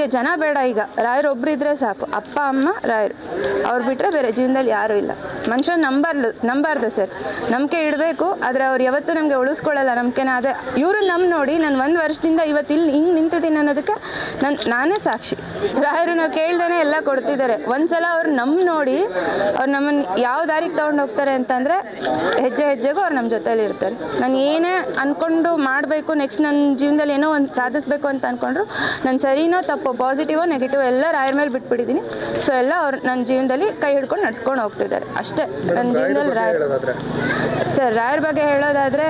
ನನಗೆ ಜನ ಬೇಡ ಈಗ. ರಾಯರು ಇದ್ರೆ ಸಾಕು. ಅಪ್ಪ, ಅಮ್ಮ, ರಾಯರು. ಅವ್ರು ಬಿಟ್ಟರೆ ಬೇರೆ ಜೀವನದಲ್ಲಿ ಯಾರೂ ಇಲ್ಲ. ಮನುಷ್ಯ ನಂಬರ್ಲು ನಂಬಾರ್ದು ಸರ್. ನಂಬಿಕೆ ಇಡಬೇಕು, ಆದರೆ ಅವ್ರು ಯಾವತ್ತೂ ನಮಗೆ ಉಳಿಸ್ಕೊಳ್ಳಲ್ಲ. ನಂಬಿಕೆನ ಅದೇ ಇವರು ನಮ್ಮ ನೋಡಿ ನಾನು ಒಂದು ವರ್ಷದಿಂದ ಇವತ್ತು ಇಲ್ಲಿ ಹಿಂಗೆ ನಿಂತಿದ್ದೀನಿ ಅನ್ನೋದಕ್ಕೆ ನಾನು, ನಾನೇ ಸಾಕ್ಷಿ. ರಾಯರು ನಾವು ಕೇಳ್ದೇ ಎಲ್ಲ ಕೊಡ್ತಿದ್ದಾರೆ. ಒಂದ್ಸಲ ಅವ್ರು ನಮ್ಮ ನೋಡಿ ಅವ್ರು ನಮ್ಮನ್ನು ಯಾವ ದಾರಿಗೆ ತೊಗೊಂಡು ಹೋಗ್ತಾರೆ ಅಂತಂದರೆ ಹೆಜ್ಜೆ ಹೆಜ್ಜೆಗೂ ಅವ್ರು ನಮ್ಮ ಜೊತೆಲಿ ಇರ್ತಾರೆ. ನಾನು ಏನೇ ಅಂದ್ಕೊಂಡು ಮಾಡಬೇಕು ನೆಕ್ಸ್ಟ್ ನನ್ನ ಜೀವನದಲ್ಲಿ ಏನೋ ಒಂದು ಸಾಧಿಸ್ಬೇಕು ಅಂತ ಅಂದ್ಕೊಂಡ್ರು ನಾನು ಸರಿನೋ ತಪ್ಪು ಪಾಸಿಟಿವೋ ನೆಗೆಟಿವ್ ಎಲ್ಲ ರಾಯರ ಮೇಲೆ ಬಿಟ್ಬಿಟ್ಟಿದ್ದೀನಿ. ಸೊ ಎಲ್ಲ ಅವ್ರು ನನ್ನ ಜೀವನದಲ್ಲಿ ಕೈ ಹಿಡ್ಕೊಂಡು ನಡ್ಸ್ಕೊಂಡು ಹೋಗ್ತಿದ್ದಾರೆ. ಅಷ್ಟೇ. ನನ್ನ ಜೀವನದಲ್ಲಿ ರಾಯರ್ ಸರ್ ರಾಯರ ಬಗ್ಗೆ ಹೇಳೋದಾದರೆ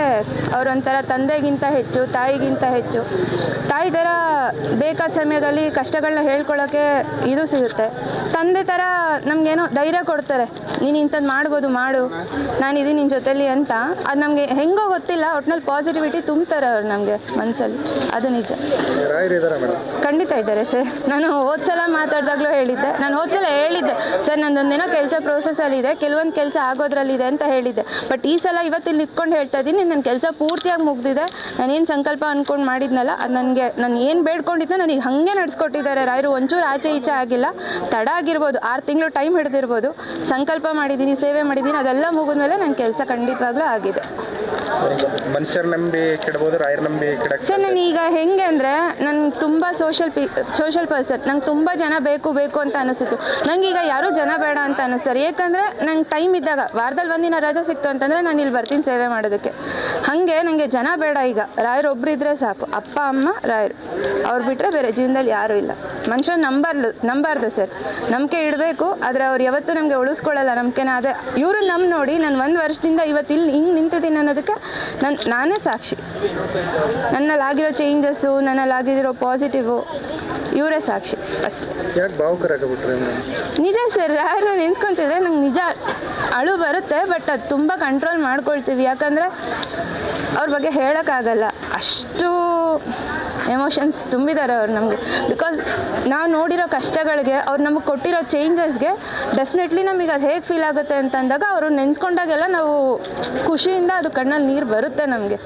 ಅವರೊಂಥರ ತಂದೆಗಿಂತ ಹೆಚ್ಚು ತಾಯಿಗಿಂತ ಹೆಚ್ಚು. ತಾಯಿ ಥರ ಬೇಕಾದ ಸಮಯದಲ್ಲಿ ಕಷ್ಟಗಳನ್ನ ಹೇಳ್ಕೊಳ್ಳೋಕ್ಕೆ ಇದು ಸಿಗುತ್ತೆ. ತಂದೆ ಥರ ನಮಗೇನೋ ಧೈರ್ಯ ಕೊಡ್ತಾರೆ. ನೀನು ಇಂಥದ್ದು ಮಾಡ್ಬೋದು ಮಾಡು. ನಾನಿದ್ದೀನಿ ನಿನ್ನ ಜೊತೆಲಿ ಅಂತ. ಅದು ನಮಗೆ ಹೆಂಗೋ ಗೊತ್ತಿಲ್ಲ. ಒಟ್ನಲ್ಲಿ ಪಾಸಿಟಿವಿಟಿ ತುಂಬ್ತಾರೆ ಅವ್ರು ನಮಗೆ ಮನಸ್ಸಲ್ಲಿ ಅದು ನಿಜ. ಖಂಡಿತ ಇದ್ದಾರೆ ಸರ್. ನಾನು ಹೋದ ಸಲ ಮಾತಾಡಿದಾಗಲೂ ಹೇಳಿದ್ದೆ. ನಾನು ಹೋದ್ಸಲ ಹೇಳಿದ್ದೆ. ಸರ್, ನಂದೊಂದೇನೋ ಕೆಲಸ ಪ್ರೋಸೆಸಲ್ಲಿದೆ ಕೆಲವೊಂದು ಕೆಲಸ ಆಗೋದ್ರಲ್ಲಿದೆ ಅಂತ ಹೇಳಿದ್ದೆ. ಬಟ್ ಈ ಸಲ ಇವತ್ತು ಇಲ್ಲಿ ನಿಂತ್ಕೊಂಡು ಹೇಳ್ತಾ ಇದ್ದೀನಿ. ನನ್ನ ಕೆಲಸ ಪೂರ್ತಿಯಾಗಿ ಮುಗ್ದಿದೆ. ನಾನೇನು ಸಂಕಲ್ಪ ಅಂದ್ಕೊಂಡು ಮಾಡಿದ್ನಲ್ಲ, ಅದು ನನಗೆ, ನಾನು ಏನು ಬೇಡ್ಕೊಂಡಿದ್ದೆ ನನಗೆ ಹಾಗೆ ನಡೆಸ್ಕೊಟ್ಟಿದ್ದಾರೆ. ರಾಯರು ಒಂಚೂರು ಆಚೆ ಈಚೆ ಆಗಿಲ್ಲ. ತಡ ಆಗಿರ್ಬೋದು. ಆರು ತಿಂಗಳು ಟೈಮ್ ಹಿಡಿದಿರ್ಬೋದು. ಸಂಕಲ್ಪ ಮಾಡಿದ್ದೀನಿ ಸೇವೆ ಮಾಡಿದ್ದೀನಿ ಅದೆಲ್ಲ ಮುಗಿದ್ಮೇಲೆ ನನ್ನ ಕೆಲಸ ಖಂಡಿತವಾಗ್ಲೂ ಆಗಿದೆ. ಮನುಷ್ಯರ ನಂಬಿ ಕೆಡಬಹುದು ರಾಯರ್ ನಂಬಿ ಕೆಡಕ್ ಸರ್ ನಾನು ಈಗ ಹೆಂಗೆ ಅಂದರೆ ನಂಗೆ ತುಂಬ ಸೋಷಲ್ ಪಿ ಸೋಷಲ್ ಪರ್ಸನ್ ನಂಗೆ ತುಂಬ ಜನ ಬೇಕು ಬೇಕು ಅಂತ ಅನಿಸುತ್ತೆ ನಂಗೆ ಈಗ ಯಾರೂ ಜನ ಬೇಡ ಅಂತ ಅನ್ನಿಸ್ತಾರೆ ಯಾಕಂದರೆ ನಂಗೆ ಟೈಮ್ ಇದ್ದಾಗ ವಾರದಲ್ಲಿ ಒಂದಿನ ರಜೆ ಸಿಕ್ತು ಅಂತಂದರೆ ನಾನು ಇಲ್ಲಿ ಬರ್ತೀನಿ ಸೇವೆ ಮಾಡೋದಕ್ಕೆ. ಹಾಗೆ ನನಗೆ ಜನ ಬೇಡ ಈಗ. ರಾಯರ್ ಒಬ್ರು ಇದ್ರೆ ಸಾಕು. ಅಪ್ಪ ಅಮ್ಮ ರಾಯರು. ಅವ್ರು ಬಿಟ್ಟರೆ ಬೇರೆ ಜೀವನದಲ್ಲಿ ಯಾರೂ ಇಲ್ಲ. ಮನುಷ್ಯ ನಂಬರ್ಲು ನಂಬಾರ್ದು ಸರ್. ನಂಬಿಕೆ ಇಡಬೇಕು ಆದರೆ ಅವ್ರು ಯಾವತ್ತೂ ನಮಗೆ ಉಳಿಸ್ಕೊಳ್ಳಲ್ಲ. ನಂಬಿಕೆನ ಅದೇ ಇವರು ನಮ್ಮ ನೋಡಿ ನಾನು ಒಂದು ವರ್ಷದಿಂದ ಇವತ್ತು ಇಲ್ಲಿ ಹಿಂಗೆ ನಿಂತಿದ್ದೀನಿ ಅನ್ನೋದಕ್ಕೆ ನಾನು ನಾನೇ ಸಾಕ್ಷಿ. ನನ್ನಲ್ಲಾಗಿರೋ ಚೇಂಜಸ್ಸು ನನ್ನಲ್ಲಿ ಆಗಿರೋ ಪಾಸಿಟಿವು ಇವರೇ ಸಾಕ್ಷಿ ಅಷ್ಟೇ. ನಿಜ ಸರ್ ಯಾರು ನೆನ್ಸ್ಕೊತಿದ್ರೆ ನಂಗೆ ನಿಜ ಅಳು ಬರುತ್ತೆ ಬಟ್ ಅದು ತುಂಬ ಕಂಟ್ರೋಲ್ ಮಾಡ್ಕೊಳ್ತೀವಿ. ಯಾಕಂದರೆ ಅವ್ರ ಬಗ್ಗೆ ಹೇಳೋಕ್ಕಾಗಲ್ಲ. ಅಷ್ಟು ಎಮೋಷನ್ಸ್ ತುಂಬಿದ್ದಾರೆ ಅವ್ರು ನಮಗೆ. ಬಿಕಾಸ್ ನಾವು ನೋಡಿರೋ ಕಷ್ಟಗಳಿಗೆ, ಅವ್ರು ನಮಗೆ ಕೊಟ್ಟಿರೋ ಚೇಂಜಸ್ಗೆ ಡೆಫಿನೆಟ್ಲಿ ನಮಗೆ ಅದು ಹೇಗೆ ಫೀಲ್ ಆಗುತ್ತೆ ಅಂತ ಅಂದಾಗ ಅವರು ನೆನೆಸ್ಕೊಂಡಾಗೆಲ್ಲ ನಾವು ಖುಷಿಯಿಂದ ಅದು ಕಣ್ಣಲ್ಲಿ ನೀರು ಬರುತ್ತೆ ನಮಗೆ.